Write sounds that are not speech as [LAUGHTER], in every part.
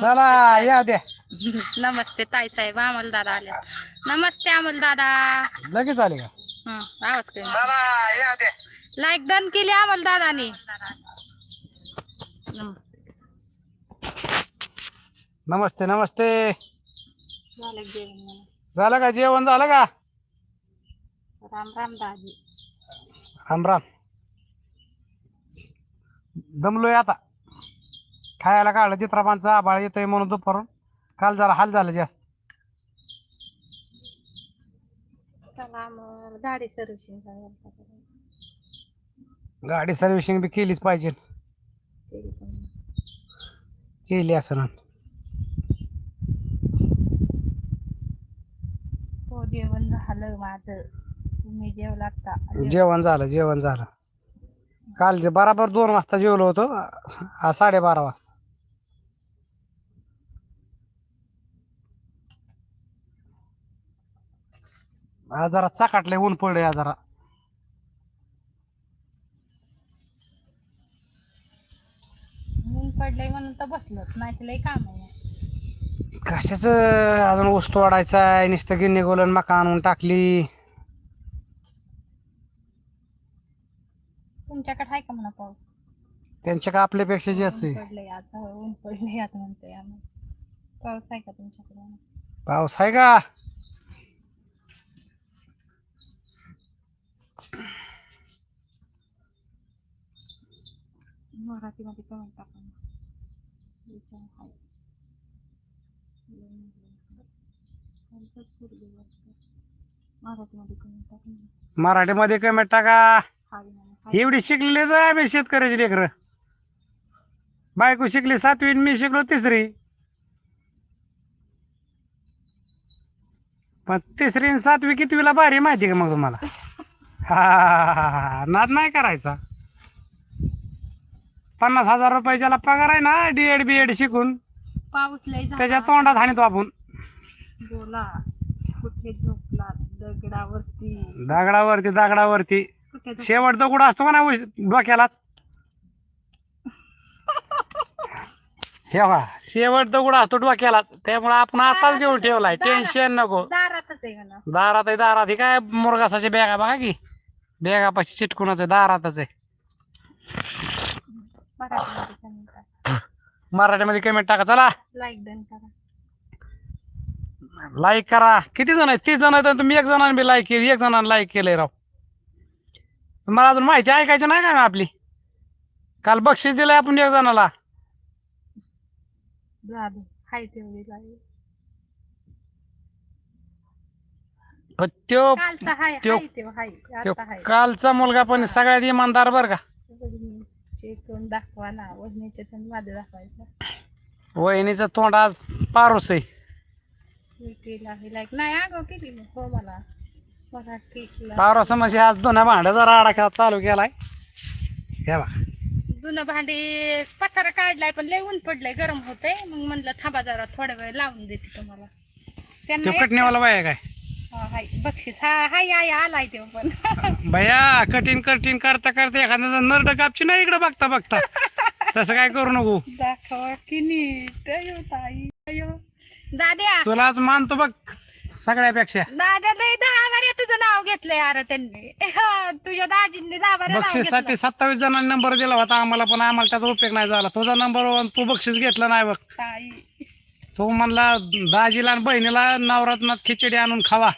चला या द्या. [LAUGHS] नमस्ते ताई साहेब अमोल दादा आले. नमस्ते अमोल दादा. लगेच आले का? हं, आवाज कमी. चला या द्या. लाईक डन केली अमोल दादानी. नमस्ते नमस्ते. झालं जेवण म्हणून. झालं का जेवण? झालं का? राम राम दाजी. राम राम. दमलोय आता. खायला काढलं चित्रापांचा आबाळ येतोय म्हणून दुपारून. काल जरा हाल झालं जास्त. चला मग गाडी सर्व्हिसिंग करायला गाडी सर्व्हिसिंग बी केलीच पाहिजे. केली पण. केली असं ना हो जेवण झालं माझं. तुम्ही जेवलात का? जेवण झालं जेवण झालं. काल जे बराबर दोन वाजता जेवलो होतो. आज साडेबारा वाजता. आज जरा चाकाटले ऊन पडले आज जरा. ऊन पडलंय म्हणून तर बसलोच नाही तर काम आहे. कशाच अजून ऊस तोडायचा आहे नुसतं गिन्नी गोलन मका आणून टाकली. तुमच्याकडे आहे का म्हणा पाऊस? त्यांच्या का आपल्यापेक्षा जास्त ऊन आहे. पडलंय आता होय, ऊन पडलंय आता म्हणतोय आम्ही. पाऊस आहे का तुमच्याकडे? पाऊस आहे का? मराठीमध्ये कमेंट टाका विचार आहे. मराठीमध्ये कमेंट टाका मराठीमध्ये कमेंट टाका. एवढी शिकलेली तर आम्ही शेतकऱ्याची लेकर. बायको शिकली सातवी मी शिकलो तिसरी. पण तिसरी आणि सातवी कितवीला भारी माहिती का मग तुम्हाला? हा नाद नाही करायचा. पन्नास हजार रुपये ज्याला पगार आहे ना डी एड बी एड शिकून पाऊस लय झाला. त्याच्या तोंडात हाणतो आपण. बोला कुठे झोपला? दगडावरती. दगडावरती दगडावरती. शेवट दगड असतो का ना उश- डोक्यालाच? हे बघा शेवट दगड असतो डोक्यालाच. त्यामुळे आपण आताच घेऊन ठेवलाय. टेन्शन नको. दारातच आहे म्हणा. दारात आहे दारात. हे काय मुरगासाची बॅगा बघा की. बॅगापाशी चिटकूनच आहे दारातच आहे. मराठीमध्ये कमेंट [COUGHS] टाका मराठीमध्ये कमेंट टाका चला. लाईक डन करा. लाईक करा. किती जण आहेत? तीस जण आहेत आणि तुम्ही एक जणांनी बी लाईक केली. एक जणांनी लाईक केलंय राव. मला अजून माहिती ऐकायची नाही का आपली? काल बक्षीस दिलंय आपण एक जणाला. जादू हाय तेवढी लागली. पण त्यो कालचा हाय त्यो- हाय तेव हाय. त्यो आता हाय. कालचा मुलगा पण सगळ्यात इमानदार बर का. वहिनीचे तोंड दाखवा ना. वहिनीचे तोंड माझं दाखवायचं. वहिनीचं तोंड आज पारूस आहे मी केला आहे. लाईक नाही अगं केली मी हो मला. पारूस म्हणजे आज दोन भांड्याचा राडा खेळ चालू केलाय. हे बा जुनं भांडी पसारा काढलाय पण लय ऊन पडलंय गरम होतंय. मग म्हणलं थांबा जरा थोडा वेळ लावून देते तुम्हाला. तो त्यांना एक- कटणीवाला बाय काय? हा, हाय. बक्षीस. हा हाय हाय आलाय ते पण. [LAUGHS] भया कठीण कठीण करता करता एखाद्या नरड कापची नाही इकडे बघता बघता. तसं काय करू नको. दाखवा की नीट. अयो ताई. अयो. दाद्या. तुला आज मानतो बघ. सगळ्यापेक्षा. दादा लय दहा बाऱ्या तुझं नाव घेतलंय अरे त्यांनी. तुझ्या दाजींनी दहा बाऱ्या नाव बक्षीससाठी सत्तावीस जणांनी नंबर दिला होता. आम्हाला पण आम्हाला त्याचा उपयोग नाही झाला. तुझा नंबर तू बक्षीस घेतलं नाही बघ. ताई. तो म्हणला दाजीला आणि बहिणीला नवरात्रात खिचडी आणून खावा.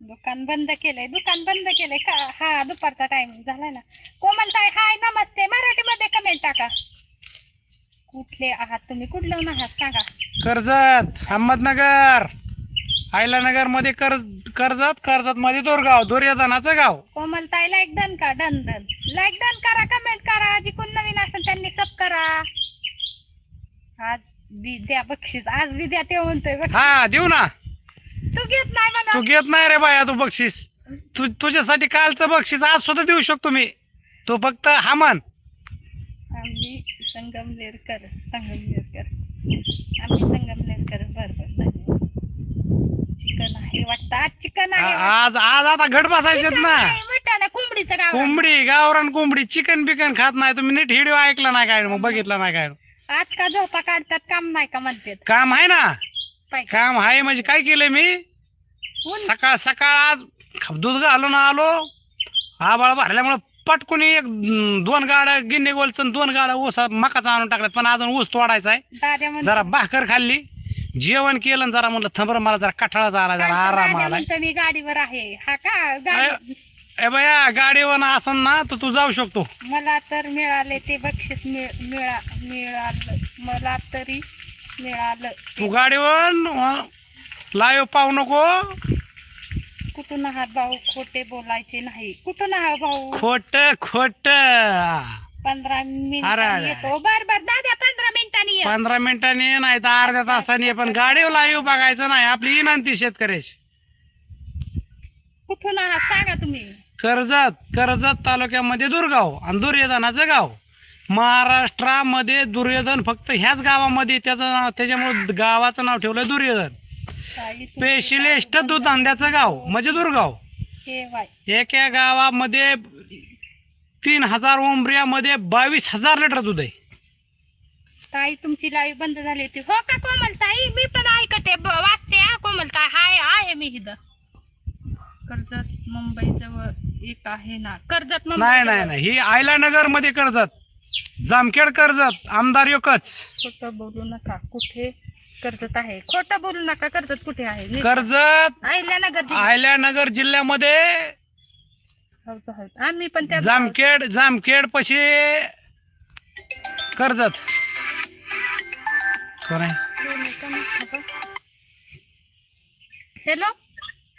दुकान बंद केलंय दुकान बंद केलंय का? हा दुपारचा टायमिंग झालाय ना. कोमल ताई हाय नमस्ते. मराठीमध्ये कमेंट टाका. कुठले आहात तुम्ही? कुठलं आहात सांगा. कर्जत अहमदनगर. आयलानगरमध्ये कर्ज कर्जत कर्जत मध्ये दोरगाव दुर्योधनाचं गाव. कोमल ताई लाईक डन का डन डन लाईक डन करा कमेंट करा. जी कोण नवीन असेल त्यांनी सब करा. आज बी द्या बक्षीस. आज बी द्या ते म्हणतोय. हा देऊ ना. तू घेत नाही तू म्हणा घेत नाही रे बाया तू बक्षीस. तू तुझ्यासाठी कालचं बक्षीस आज सुद्धा देऊ शकतो मी. तू फक्त हा म्हण. आम्ही संगमनेरकर संगमनेरकर. आम्ही संगमनेरकर बर बर धन्यवाद चिकन आहे वाटतं आज आज आता घट बसायचे ना. कोंबडीचं गाव कोंबडी गावरान कोंबडी चिकन बिकन खात नाही. तुम्ही नीट हिडिओ ऐकला नाही काय? मग बघितला नाही काय? आज का झोपा काढतात काम नाही का म्हणतात? काम आहे ना. काम आहे म्हणजे काय केलंय मी? सकाळ सकाळ आज दूध घालून आलो. आबाळ भरल्यामुळं पटकून एक दोन गाड्या गिन्ने गोलचं दोन गाड्या ऊस मकाचा आणून टाकल्यात. पण अजून ऊस तोडायचा आहे. म्हणतो जरा भाकर खाल्ली. जेवण केलं आणि जरा म्हणलं थंबर मला जरा कठाळा आला जरा आराम म्हणतो मी गाडीवर आहे. हा का? गाडी ए बया गाडीवर असन ना तर तू जाऊ शकतो. मला तर मिळाले ते बक्षीस मिळ- मिळा मिळालं. मला तरी मिळालं तू. गाडीवर लाईव्ह पाहू नको. कुठून आहात भाऊ खोटे बोलायचे नाही. कुठून आहात भाऊ? खोट खोट. पंधरा अरे, अरे. येतो. बर बर पंधरा मिनिटांनी ये. पंधरा मिनिटांनी नाही तर अर्ध्या तासाने पण गाडीवर लाईव्ह बघायचं नाही. आपली विनंती शेतकऱ्याची. कुठून आहात? सांगा तुम्ही. कर्जत कर्जत तालुक्यामध्ये दुर्गाव आणि दुर्योधनाचं गाव. महाराष्ट्रामध्ये दुर्योधन फक्त ह्याच गावामध्ये त्याचं त्याच्यामुळे गावाचं नाव ठेवलं दुर्योधन. स्पेशलिस्ट दूध धंद्याचं गाव म्हणजे दुर्गाव. हे वाय. एका गावामध्ये तीन हजार उंबऱ्यामध्ये बावीस हजार लिटर दूध आहे. ताई तुमची लाईव्ह बंद झाली होती. हो का कोमल ताई? मी पण ऐकते. वाचते हा कोमल ताई. हाय आहे मी इथं. कर्जत मुंबई जवळ एक आहे ना. कर्जत मुंबई नाही नाही. नाही. ही आयलानगरमध्ये कर्जत. जामखेड कर्जत. आमदार एकच. खोटं बोलू नका. कुठे? कर्जत आहे. खोटं बोलू नका. कर्जत कुठे आहे? नीट कर्जत अहिल्यानगर जिल्हा. आयल्यानगर जिल्ह्यामध्ये हौद आहेत. आम्ही पण त्या जामखेड जामखेड पशी कर्जत. कोण आहे हॅलो?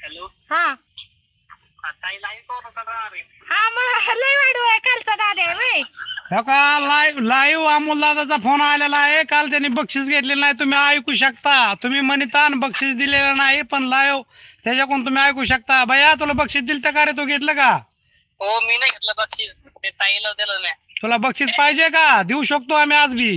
हॅलो. हा. ताई लाईन कोण होता रे हा मग लय वाढू आहे कालचा दादा आहे वय हो का? लाईव्ह लाईव्ह अमोल दादाचा फोन आलेला आहे. काल त्यांनी बक्षीस घेतलेलं नाही. तुम्ही ऐकू शकता. तुम्ही म्हणता न बक्षीस दिलेलं नाही पण लाईव्ह त्याच्याकडून तुम्ही ऐकू शकता. भैया तुला बक्षीस दिलं का रे? तू घेतलं का? हो मी नाही घेतलं बक्षीस. ते ताईला दिलं मी तुला बक्षीस पाहिजे का? देऊ शकतो आम्ही आज बी.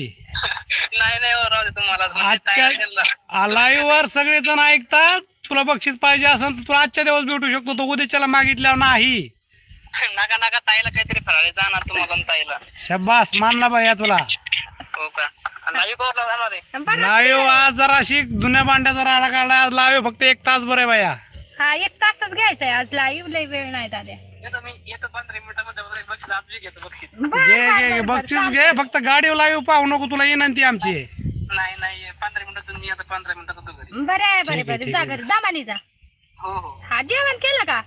नाही नाही हो राहू दे तुम्हाला. आजच्या वर सगळेजण ऐकतात. तुला बक्षीस पाहिजे असेल तर तुला आजच्या दिवस भेटू शकतो. तो उद्याच्याला मागितल्यावर नाही. नका नका ताईला काहीतरी फराळे. जाणार तुम्हाला आणि ताईला. शब्बास मानला भैया तुला. हो का? जाणार आहे. बरं लाईव्ह आज जराशी जुन्या भांड्याचा राडा काढला. आज लाईव्ह फक्त एक तास बरं आहे भैया. हा एक तासच घ्यायचंय. आज लाईव्ह लय वेळ नाही दादा घे घे घे बक्षीस घे फक्त गाडीवर लाईव्ह पाहू नको तुला विनंती आमची. नाही नाही पंधरा मिनिटातून मी आता पंधरा मिनिटात होतो घरी बरं आहे बरं ठीक आहे, बरं ठीक जा आहे. घरी दामानी जा. हो हो. हा जेवण केलं का?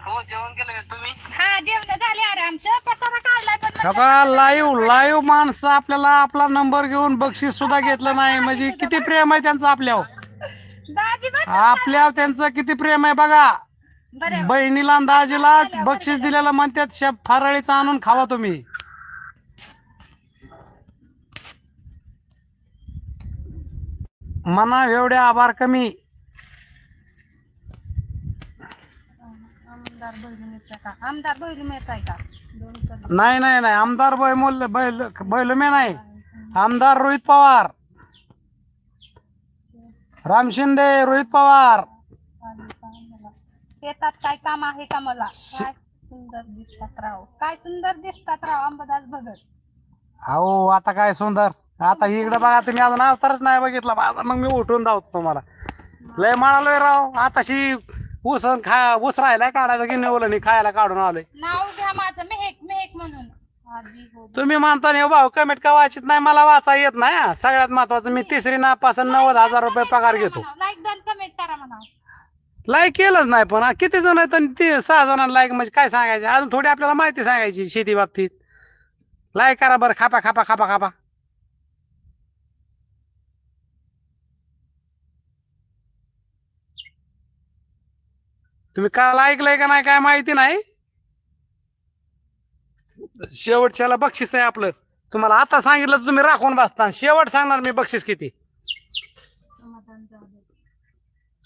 हो जेवण केलं का तुम्ही? जेवण झाले अरे आमचं पसारा काढलाय पण का लाईव्ह लाईव्ह माणसं आपल्याला आपला नंबर घेऊन बक्षीस सुद्धा घेतलं नाही. म्हणजे किती प्रेम आहे त्यांचं आपल्यावर. दाजी बरं आपल्या त्यांचं किती प्रेम आहे बघा. बहिणीला आणि दाजीला बक्षीस दिलेलं म्हणतात शेप फराळीचं आणून खावा तुम्ही. मना एवढे आभार कमी. आमदार नाही नाही नाही. आमदार बैमोल बैल बैलमे नाही. आमदार रोहित पवार. राम शिंदे रोहित पवार. शेतात काय काम आहे का मला? काय सुंदर दिसतात राव. काय सुंदर दिसतात राव अंबादास भगत. अहो आता काय सुंदर? आता इकडे बघा तुम्ही अजून अवतारच नाही बघितला. माझा मग मी उठून धावतो तुम्हाला. लय म्हणालोय राव. आताशी ऊस खा ऊस राहिलाय काढायचा की नेवलं नाही खायला काढून आलोय. नाव घ्या माझं मेहेक मेहेक म्हणून. आधी हो तुम्ही म्हणता नाही भाऊ कमेंट का वाचित नाही? मला वाचा येत नाही हा. सगळ्यात महत्वाचं मी तिसरी नापासून नव्वद हजार रुपये पगार घेतो लाईक डन कमेंट करा म्हणा लाईक केलंच नाही पण हा. किती जण आहेत आणि ते सहा जणांना लाईक म्हणजे काय सांगायचं? अजून थोडी आपल्याला माहिती सांगायची शेती बाबतीत. लाईक करा बरं खापा खापा खापा खापा. तुम्ही काल ऐकलंय का नाही काय माहिती नाही? शेवटच्याला बक्षीस आहे आपलं. तुम्हाला आता सांगितलं तर तुम्ही राखून बसता. शेवट सांगणार मी बक्षीस किती समाधान झालं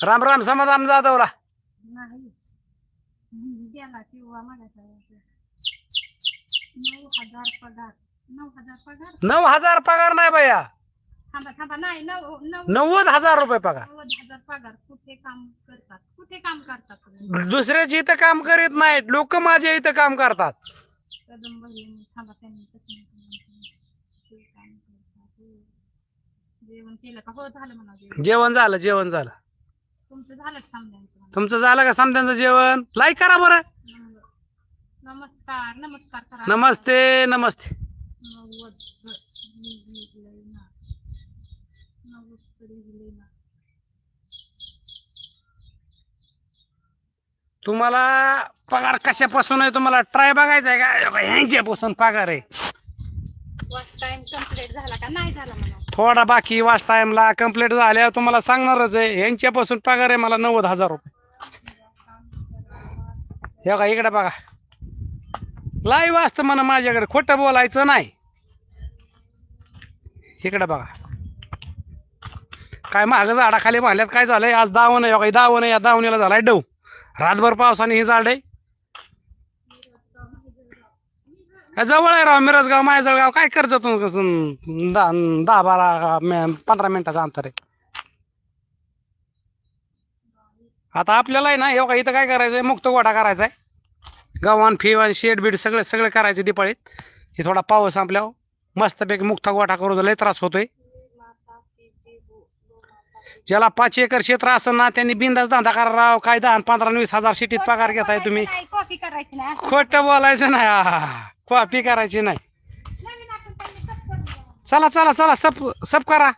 राम राम समाधान जाधवला. नाही. गेला किंवा मागायचा नऊ हजार पगार. नऊ हजार पगार? नऊ हजार पगार नाही भैया. थांबा थांबा. नाही नऊ नऊ. नव्वद हजार रुपये पगार. नव्वद हजार पगार. कुठे काम करतात? कुठे काम करतात तुम्ही? दुसऱ्याची इथं काम करीत नाहीत. लोक माझ्या इथं काम करतात. कदम बहिणी थांबा त्यांनी कसं नाही केलं. ते काम करतात. हो. जेवण केलं का? हो झालं म्हणा जेवण. जेवण झालं जेवण झालं. तुमचं झालं समजायचं तुमचं झालं का समध्यांचं जेवण? लाईक करा बरं. नमस्कार नमस्कार करा. नमस्ते नमस्ते. नव्वद लिहिलंय ना. नव्वद तरी लिहिलंय ना. तुम्हाला पगार कशापासून आहे? तुम्हाला ट्राय बघायचा आहे का? ह्यांच्यापासून पगार आहे. फर्स्ट टाइम कंप्लीट झाला का? नाही झाला म्हणा. थोडा बाकी वाच टाइमला कंप्लीट झाल्या तुम्हाला सांगणारच आहे यांच्यापासून पगार आहे मला नव्वद हजार रुपये. हे का इकडे बघा. लाईव्ह असतं म्हणा माझ्याकडे खोटं बोलायचं नाही. इकडे बघा. काय मागं झाडाखाली म्हणल्यात काय झालंय? आज दावण आहे दावण या दावणीला झालाय डव. रातभर पावसाने ही झाड आहे. हे जवळ आहे राव मिरजगाव मायजळगाव काय कर्ज तू कसं दहा दहा बारा मे- पंधरा मिनिटाचं अंतर आहे. आता आपल्याला आहे ना हे बघा इथं काय करायचंय? मुक्त गोठा करायचा आहे गव्हाण फिवाण शेड बीड सगळे सगळे करायचे दिपाळीत. हे थोडा पाऊस संपल्यावर मस्तपैकी मुक्ता गोठा करू लय त्रास होतोय. ज्याला पाच एकर क्षेत्र असेल ना त्यांनी बिंदास धंदा करा राव. काय दहा आणि पंधरा आणि वीस हजार सिटीत पगार घेताय तुम्ही. खोटं बोलायचं ना कॉपी करायची नाही. चला चला चला सब सब करा.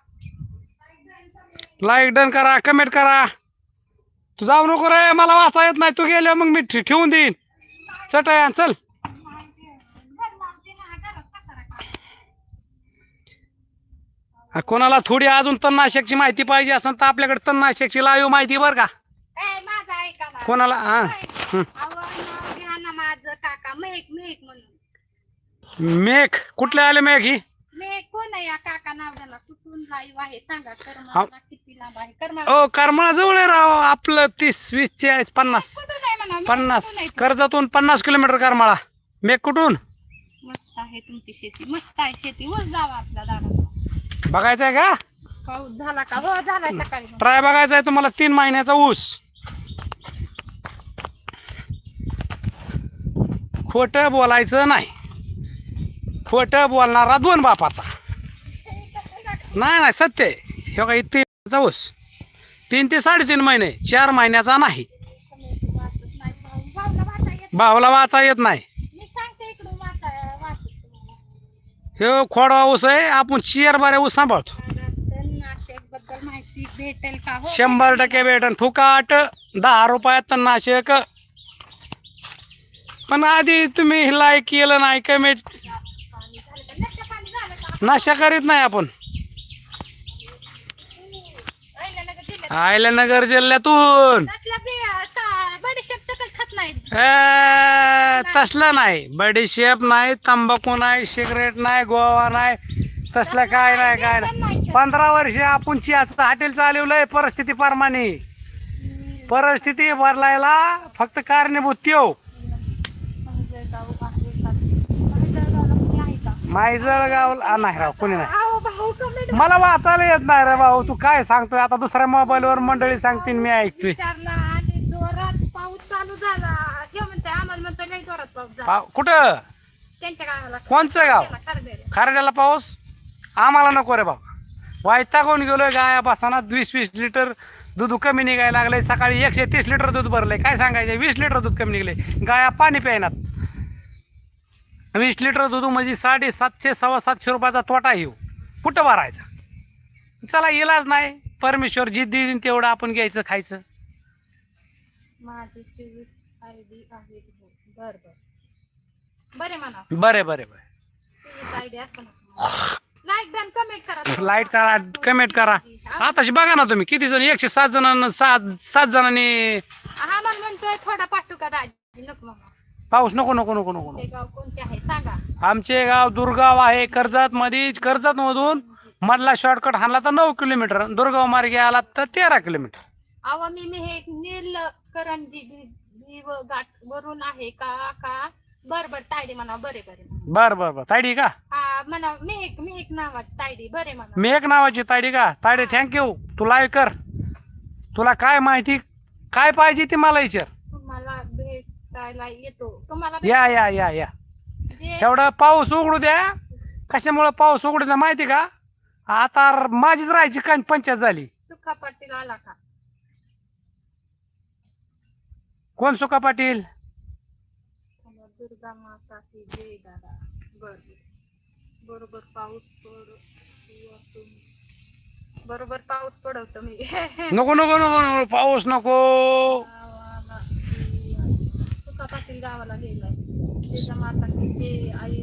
लाईक डन करा कमेंट करा. तू जाऊ नको रे मला वाचा येत नाही. तू गेल्या मग मी ठेवून देईन. चटया चल. कोणाला थोडी अजून तणनाशकची माहिती पाहिजे असेल तर आपल्याकडे तणनाशकची लाईव्ह माहिती बरं का. कोणाला हा. माझं काका मेहक मेहक म्हणून. मेघ कुठले आले मेघ ही? मेहक कोण आहे या काका नाव घ्याला कुठून लाईव्ह आहे? सांगा. करमाळा किती लांब आहे? करमाळा ओ करमळा जवळ आहे राव. आपलं तीस वीस चाळीस पन्नास. कुठून आहे म्हणा? मेहक पन्नास. कुठून आहे? कर्जातून पन्नास किलोमीटर करमाळा. मेघ कुठून? मस्त आहे तुमची शेती. मस्त आहे शेती. वर जावा आपल्या दारात बघायचं आहे का? पाऊस झाला का? हो सकाळी. ट्राय बघायचा आहे तुम्हाला तीन महिन्याचा ऊस. खोट बोलायचं नाही. खोट बोलणारा दोन बापाचा. नाही नाही सत्य हे का तीन जाऊस. ऊस तीन ते साडेतीन महिने चार महिन्याचा नाही. भाऊला वाचा येत भावाला वाचा येत नाही. हे खोडवा ऊस आहे आपण चेअर बारे ऊस सांभाळतो. भेटेल शंभर टक्के भेटन. फुकाट दहा रुपयात नाशिक पण आधी तुम्ही लाईक केलं नाही कमेंट पाणी झालं का नशा पाणी झालं का नाशा करीत नाही आपण. अहिल्यानगर जिल्ह्यातून. नाही तसलं नाही. बडीशेप नाही तंबाखू नाही सिगरेट नाही गोवा नाही. तसलं काय नाही काय नाही. पंधरा वर्ष आपण चियाचं हॉटेल चालवलंय परिस्थिती परमाने. परिस्थिती बदलायला फक्त कारणीभूत त्यो जळगाव आहे का जळगावला कोणी मायजळगाव नाही राव कोणी नाही. अहो भाऊ कमेंट मला वाचायला येत नाही रे भाऊ तू काय सांगतोय? आता दुसऱ्या मोबाईलवर मंडळी सांगतील मी ऐकतोय. विचारला आणि जोरात पाऊस चालू झाला. म्हणते आम्हाला म्हणतो लई जोरात पाऊस झाला. पा- कुठं? त्यांच्या गावाला. कोणचं गाव? करबेरे खारड्याला पाऊस? आम्हाला नको रे बाबा वैतागून गेलोय गाया बसाना वीस वीस लिटर दूध कमी निघायला लागले सकाळी एकशे तीस लिटर दूध भरलंय. काय सांगायचं वीस लिटर दूध कमी निघले गाया पाणी प्यायनात. वीस लिटर दूध म्हणजे साडे सातशे सव्वा सातशे रुपयाचा तोटा येऊ कुठं भरायचा? चला इलाज नाही. परमेश्वर जिद्दी देईन तेवढं आपण घ्यायचं खायचं. माझे चोवीस आय डी आहेत हो. बर बर. बरे म्हणा. बरे बरे बरे. चोवीस आय डी असं लाईक डन कमेंट करा लाइट करा कमेंट करा. आताशी बघा ना तुम्ही किती जण एकशे सात जणांना सात सात जणांनी हा मग म्हणतोय थोडा पाठवू का दाजी नको पाऊस नको नको नको नको नको. गाव कोणते आहे? सांगा. आमचे गाव दुर्गाव आहे कर्जत मध्ये कर्जत मधून मधला शॉर्टकट हाणला तर नऊ किलोमीटर. दुर्गाव मार्गे आला तर तेरा किलोमीटर. अहो मी मी हे नील करंजी घाट वरून आहे का? का? बर बर तायडे म्हणा बरे बरे. म्हणा. बर बर बर. तायडी का? हा म्हणा नावाची तायडी बरे म्हणा मी एक नावाची तायडी का? तायडे थँक्यू तू लाईव्ह कर. तुला काय माहिती काय पाहिजे ती मला विचार. भेटायला येतो. तुम्हाला या या या या. जे एवढं पाऊस उघडू द्या. कशामुळं पाऊस उघडू द्या माहिती का? आता र- माझीच राहायची काय पंचायत झाली. सुखा पाटील आला का? कोण सुका पाटील? दुर्गा माता की जय दादा. बर. बरोबर पाऊस पड बरोबर पाऊस पडवतो मी. [LAUGHS] नको नको नको नको पाऊस नको. पाटील गावाला गेलाय त्याच्या माता की जय आई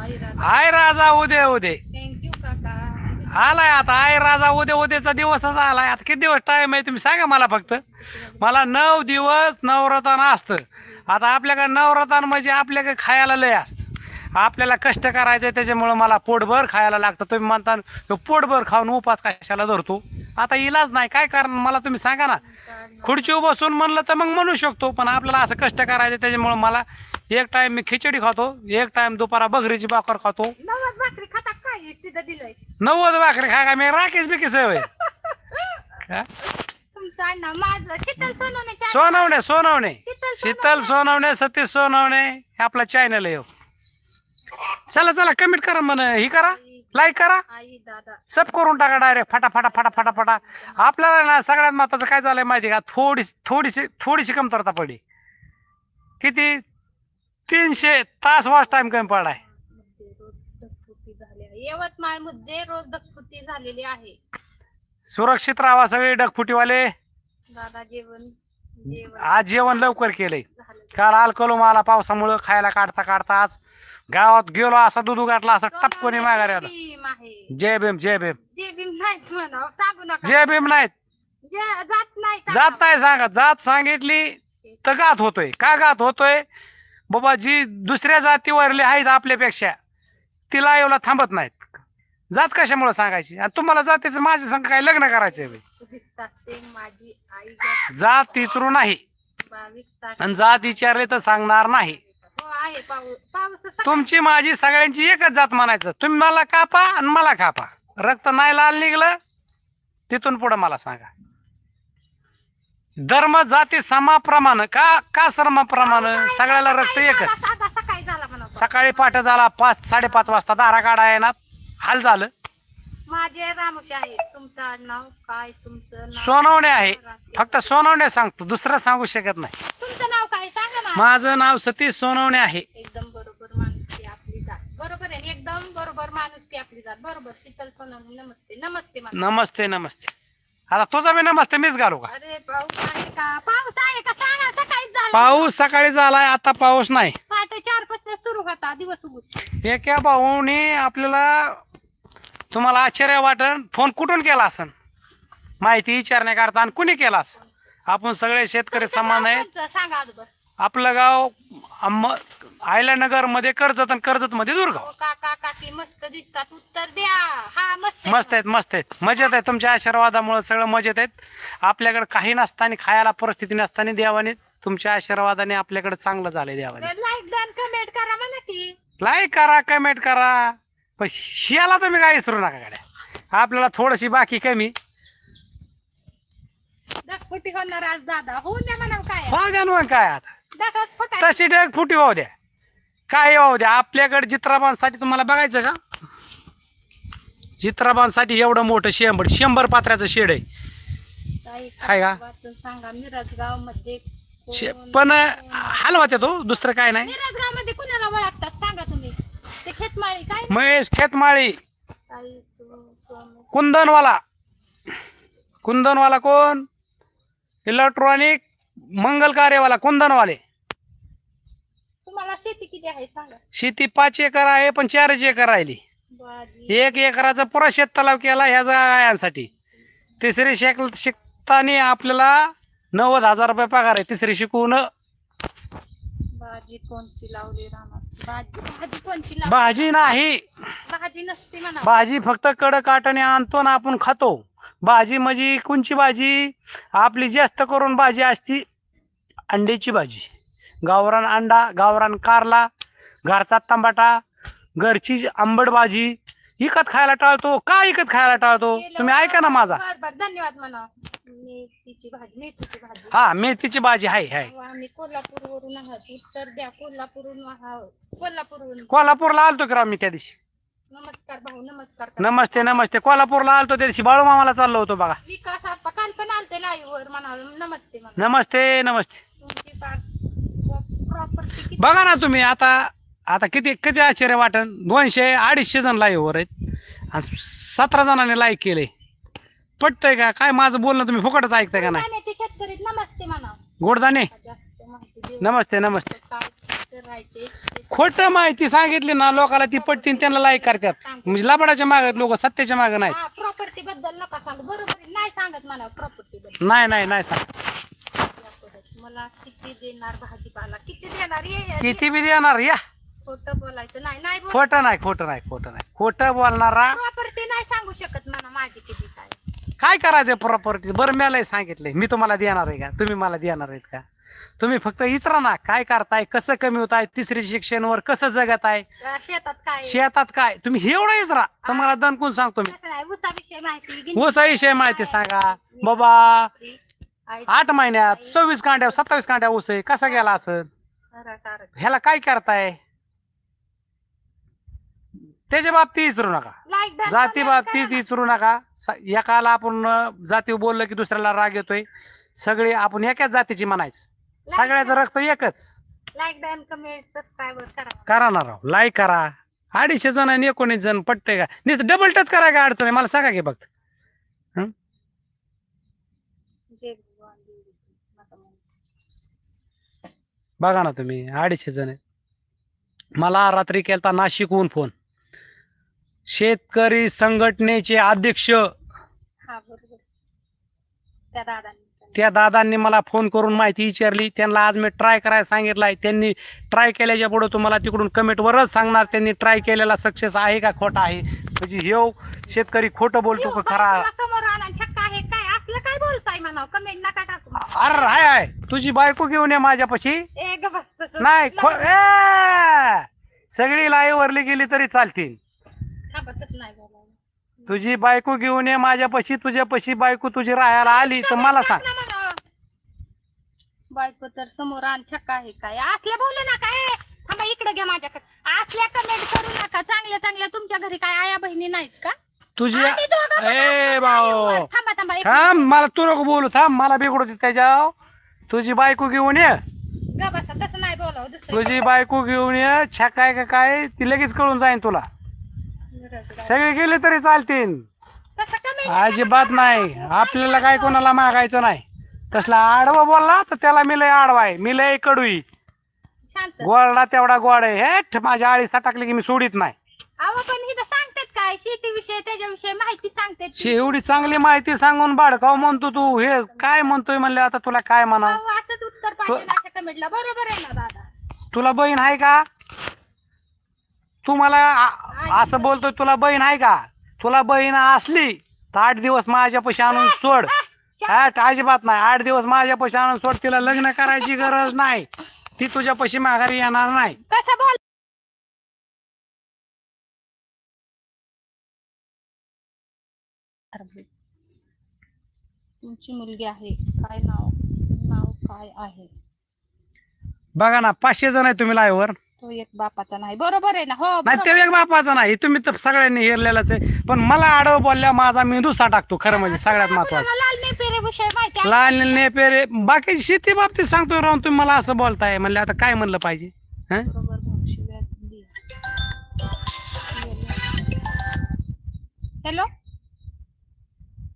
आई राधा. आय राजा उदे उदे. थँक्यू काका. आलाय आता. आय राजा उद्या उद्याचा दिवसच आलाय. आता किती दिवस टाइम आहे तुम्ही सांगा मला फक्त. मला नऊ दिवस नवरत्न असतं. आता आपल्याकडे नवरत्न म्हणजे आपल्याकडे खायला लय असतं. आपल्याला कष्ट करायचे त्याच्यामुळं मला पोटभर खायला लागतं. तुम्ही म्हणता "ह्यो पोटभर खाऊन उपास कशाला धरतो? आता इलाज नाही. काय कारण? मला तुम्ही सांगा ना. खुर्चीवर बसून म्हणलं तर मग म्हणू शकतो पण आपल्याला असं कष्ट करायचं त्याच्यामुळं मला एक टाइम मी खिचडी खातो एक टाइम दुपारा बघरीची भाकर खातो नव्वद भाकरी खा का? मी राकेश बिकीस आहे सोनवणे सोनवणे सोनवणे. शीतल सोनवणे. सतीश सोनवणे हे आपला चॅनल आहे हो. चला चला कमेंट करा म्हण ही करा लाईक करा. सब करून टाका डायरेक्ट फटा फटा फटा फटा फटा. आपल्याला ना सगळ्यात महत्वाचं काय झालंय माहिती का? थोडी थोडीशी थोडीशी कमतरता पडली. किती? तीनशे तास वाच टाइम कमी आहे. यवतमाळमध्ये रोज ढगफुटी झालेली आहे. सुरक्षित राहा सगळे डगफुटीवाले दादा जेवण आज जेवण लवकर केलंय. काल अल्कोल मला पावसामुळं खायला काढता काढता आज गावात गेलो असा दूध गाठला असं टपकोनी माघारी आलं. भीम आहे. जय भीम जय भीम. जे भीम नाहीत म्हणा सांगू नका. जय भीम नाहीत. जे- जात नाही सांगा. जात नाही सांगा जात सांगितली तर गात होतोय. का गात होतोय? बाबा जी दुसऱ्या जातीवरले आहेत आपल्यापेक्षा तिला एवढा थांबत नाहीत. जात कशामुळे सांगायची? आणि तुम्हाला जातीचं माझ्या संग काय लग्न करायचंय बे. माझी आई जात. जात विचारू नाही. बावीस तास आणि जात विचारले तर सांगणार नाही. आहे पाऊस. पाऊस तुमची माझी सगळ्यांची एकच जात म्हणायचं. तुम्ही मला कापा आणि मला कापा. रक्त नाही लाल निघलं तिथून पुढे मला सांगा. धर्म जाती समाप्रमाण. का का समाप्रमाण? सगळ्याला रक्त एकच. सकाळी झाला म्हणा सकाळी पाठ झाला पाच साडेपाच वाजता दारा काढा येणार हाल झालं. माझे आहे तुमचं नाव काय? तुमचं नाव सोनवणे आहे. फक्त सोनवणे सांगतो दुसरं सांगू शकत नाही तुमचं नाव काय सांगा ना माझं नाव सतीश सोनवणे आहे. एकदम बरोबर माणूस की आपली जात. बरोबर आहे. एकदम बरोबर माणूस की आपली जात. बरोबर. शीतल सोनवणे नमस्ते. नमस्ते नमस्ते नमस्ते. आता तुझा मी नमस्ते मीच घालू का? अरे पाऊस आहे का? पाऊस आहे का? सांगा सकाळीच झाला. पाऊस सकाळी झालाय आता पाऊस नाही. पहाटे चार पाच सुरू होता. दिवस उगत एका भाऊने आपल्याला तुम्हाला आश्चर्य वाटन? फोन कुठून केला असन? माहिती विचारण्याकरता आणि कुणी केला असन? आपण सगळे शेतकरी समान आहेत. सांगा आपलं गाव आयला आयल्यानगरमध्ये कर्जत आणि कर्जत मध्ये दुर्गाव. हो, काका काकी मस्त दिसतात. उत्तर द्या. हा मस्त आहे. मस्त आहेत मस्त आहेत. मजेत आहेत तुमच्या आशीर्वादामुळे सगळं मजेत आहेत. आपल्याकडे काही नसताना खायला परिस्थिती नसताना देवाने तुमच्या आशीर्वादाने आपल्याकडे चांगलं झालंय देवाने. लाईक कमेंट करा म्हणा की लाईक करा कमेंट करा. पण शियाला तुम्ही काय विसरू नका गाड्या. आपल्याला थोडीशी बाकी कमी. ढगफुटी होणार आज दादा. होऊन द्या म्हणा काय आहे. हो द्या ना मग काय आता. तशी डेग फुटी वाहू द्या. काय वाहू द्या आपल्याकडे चित्राबांसाठी तुम्हाला बघायचं का? चित्राबांसाठी एवढं मोठं शेंबड शंभर पात्र्याचं शेड आहे. ताई, हाय का? वाचून सांगा मिरजगावमध्ये शे- पण हलवा तो दुसरं काय नाही. मिरजगावमध्ये कुणाला ओळखतात? सांगा तुम्ही. ते खेतमाळी काय? महेश खेतमाळी. ताई, तू- तू- कुंदनवाला. कुंदनवाला कोण? इलेक्ट्रॉनिक मंगल कार्यवाला कुंदनवाले. शेती किती आहे सांगा. शेती पाच एकर आहे पण चारच एकर राहिली. बाजी. एक एकराचा पुरा शेत तलाव केला ह्या गायांसाठी तिसरी शेक शिकताना आपल्याला नव्वद हजार रुपये पगार आहे. तिसरी शिकवून भाजी कोणची लावली रानात? भाजी भाजी कोणची लावली? भाजी नाही. भाजी नसते म्हणा. भाजी फक्त कडक काटाने आणतो ना आपण खातो. भाजी म्हणजे कोणची भाजी आपली जास्त करून भाजी असती अंड्याची भाजी गावरान अंडा गावरान कारला घरचा टमाटा घरची आंबट भाजी इकत खायला टाळतो. का इकत खायला टाळतो? तुम्ही ऐका ना माझा. धन्यवाद म्हणा मेथीची भाजी मेथीची भाजी. हा मेथीची भाजी आहे आम्ही कोल्हापूरवरून आहात. उत्तर द्या कोल्हापूरवरून आहात. कोल्हापूरवरून कोल्हापूरला आलतो की राव मी त्या दिवशी? नमस्कार भाऊ नमस्कार नमस्ते नमस्ते. कोल्हापूरला आलतो त्या दिवशी. बाळू मामाला चाललो होतो बघा. विकास आप्पा काल पण आलते लाईव्ह वर म्हणा नमस्ते म्हणा नमस्ते नमस्ते. बघा ना तुम्ही आता आता किती किती आश्चर्य वाटन. दोनशे अडीचशे जण लाईव्हवर आहेत. आणि सतरा जणांनी लाईक केले. पटतंय का? काय माझं बोलणं तुम्ही फुकटच ऐकताय का नाही? नमस्ते गोडदाने नमस्ते नमस्ते. खोटं माहिती सांगितली ना लोकाला ती पटतीन त्यांना लाईक करतात. म्हणजे लबाडाच्या मागे लोक सत्याच्या मागे नाही प्रॉपर्टी बद्दल नका सांगू. बरोबर. नाही सांगत म्हणा प्रॉपर्टी नाही नाही नाही सांग या परत. मला किती देणार भाजीपाला? किती देणार? ये. किती बी देणार? या. खोटं बोलायचं. नाही नाही बोल. खोटं नाही खोटं नाही खोटं नाही. खोटं बोलणारा प्रॉपर्टी नाही सांगू शकत म्हणा माझी किती काय. काय करायचं प्रॉपर्टी बरं मलाही सांगितलंय. मी तुम्हाला देणार आहे का? तुम्ही मला देणार आहेत का? तुम्ही फक्त विचारा ना. काय करताय? कसं कमी होत आहे तिसरी शिक्षणवर कसं जगत आहे? अं, शेतात काय? आहे? शेतात काय? तुम्ही एवढं विचारा तुम्हाला दणकून सांगतो मी. कसं नाही ऊसाविषयी माहिती. गिंती- ऊसाविषयी माहिती सांगा. बाबा आहे. आठ महिन्यात सव्वीस कांड्या सत्तावीस कांड्या ऊस आहे. कसा गेला असं. ह्याला काय करताय? त्याच्या बाबतीत विचारू नका. जाती बाबतीत. विचारू नका. एकाला आपण जाती बोललं की दुसऱ्याला राग येतोय. सगळे आपण एकाच जातीची म्हणायचं. सगळ्याचं रक्त एकच. करा. ना राव लाईक करा. अडीचशे जण आणि एकोणीस जण पटते का? नाही डबल टच करा का अडचण आहे? मला सांगा की फक्त जय भगवान, जय भगवान. नका म्हणू. बघा ना तुम्ही अडीचशे जण आहेत. मला रात्री केलता नाशिकहून फोन शेतकरी संघटनेचे अध्यक्ष हा त्या दादांनी. त्या दादांनी मला फोन करून माहिती विचारली. त्यांना आज मी ट्राय करायला सांगितलंय. त्यांनी ट्राय केल्याच्या पुढे तुम्हाला तिकडून कमेंटवरच सांगणार. त्यांनी ट्राय केलेला सक्सेस आहे का खोटा आहे? म्हणजे हे शेतकरी खोटं बोलतो का खरा बायकोला समोर आणा छक्का आहे काय असलं काय बोलताय कमेंट नका टाकू अरे हाय हाय तुझी बायको घेऊन ये माझ्यापाशी ए ग बस तसं. नाही खो ए! सगळी लाईव्ह वरली गेली तरी चालतील नाही. तुझी बायको घेऊन ये माझ्यापाशी तुझ्यापाशी बायको तुझी राहायला आली तर मला सांग टाक ना म्हणा. बायको तर समोर आण छक्का आहे काय असल्या बोलू नका ए थांबा इकडे घ्या माझ्याकडे असल्या कमेंट करू नका चांगल्या चांगल्या तुमच्या घरी काय आया बहिणी नाहीत का तुझी आम्ही दोघं पण ए भाऊ. थांबा थांबा एक थांब मला तू नको बोलू. थांब मला बिघडू दे त्याच्या तुझी बायको घेऊन ये. ग बसा तसं नाही बोलावं दुसरं तुझी बायको घेऊन ये. छकाय का काय? ती लगेच कळून जाईन तुला. सगळे गेले तरी चालतील. तसं अजिबात नाही. आपल्याला काय कोणाला मागायचं नाही. तसला आडवा बोलला तर त्याला मी लय आडवा आहे. मी लय कडूई शांत. तेवढा गोड आहे. हेट माझ्या आळीसा टाकली की मी सोडित नाही. अहो पण इथं सांगतात काय शेतीविषयी त्याच्याविषयी माहिती सांगतात शी एवढी चांगली माहिती सांगून बाडकाव म्हणतो तू. हे काय म्हणतोय म्हणले आता तुला काय म्हणा? अहो, असंच उत्तर पाहिजे ना अशा कमेंटला. बरोबर आहे ना दादा? तुला बहीण आहे का? तू मला आ- असं बोलतोय तुला बहीण आहे का? तुला बहीण असली तर आठ दिवस माझ्यापाशी आणून सोड. आठ अजिबात नाही. आठ दिवस माझ्यापाशी आणून सोड. तिला लग्न करायची गरज नाही. ती तुझ्यापाशी माघारी येणार नाही. कसं बोल तुमची मुलगी आहे. काय नाव? नाव काय आहे? बघा ना पाचशे जण आहे तुम्ही लाईव्हवर तो एक बापाचा नाही. बरोबर आहे ना? हो नाही बरोबर. ते एक बापाचा नाही. तुम्ही तर सगळ्यांनी हेरलेलाच आहे. पण मला आडव बोलल्या माझा मेंदूसा टाकतो. खरं म्हणजे सगळ्यात महत्वाचं. लाल माहिती आहे? लाल नेपेरे बाकी शेती बाबतीत सांगतोय राहून तुम्ही मला असं बोलताय. म्हणले आता काय म्हणलं पाहिजे? हं? बरोबर. Hello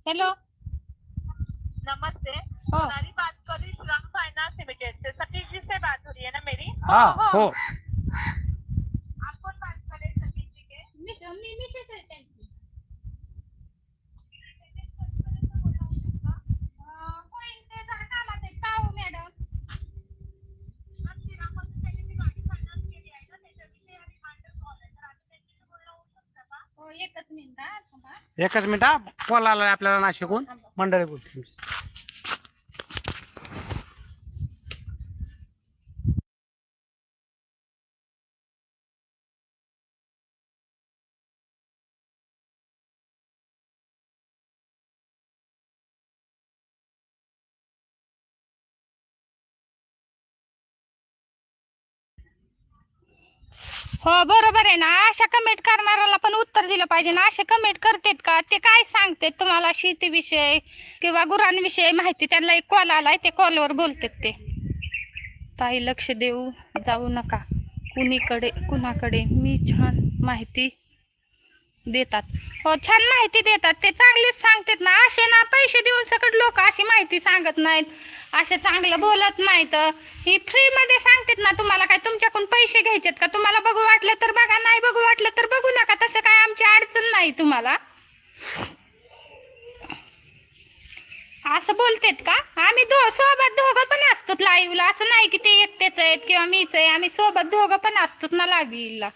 hello. नमस्ते. हो. हमारी बात कर रही श्रम फाइनेंस लिमिटेड. से सतीश जी से बात हो रही है ना मेरी हा हो आप कौन बात कर रहे हैं सतीश जी के मी मी मिसेस आहे त्यांची अं, होईल ते जरा कामात आहे. का हो मॅडम हम श्रीरामपासून त्यांनी जी गाडी फायनान्स केली आहे ना त्याच्याविषयी हा रिमाइंडर कॉल आहे तर आता त्यांच्याशी बोलणं होऊ शकतं का हो एकच मिनिट हा थांबा. एकच मिनिट हा. कॉल आलाय आपल्याला नाशिकून मंडळी बोलते तुमची हो बरोबर आहे ना. अशा कमेंट करणाऱ्याला पण उत्तर दिलं पाहिजे ना. असे कमेंट करतेत का? ते काय सांगतात तुम्हाला? शेतीविषयी किंवा गुरांविषयी माहिती त्यांना एक कॉल आलाय ते कॉलवर बोलतात ते. ताई लक्ष देऊ. जाऊ नका. कुणीकडे कुणाकडे? मी छान माहिती देतात. हो छान माहिती देतात. ते चांगलीच सांगतात ना. असे ना पैसे देऊन सकट लोक अशी माहिती सांगत नाहीत. असे चांगलं बोलत नाहीत. ही फ्रीमध्ये सांगतात ना तुम्हाला काय तुमच्याकडून पैसे घ्यायचेत का? तुम्हाला बघू वाटलं तर बघा नाही बघू वाटलं तर बघू नका. तसं काय आमची अडचण नाही तुम्हाला. असं बोलतेत का? आम्ही दो सोबत दोघं पण असतो लाईव्हला असं नाही की ते एकटेच आहेत किंवा मीच आहे. आम्ही सोबत दोघं पण असतो ना लाईव्हला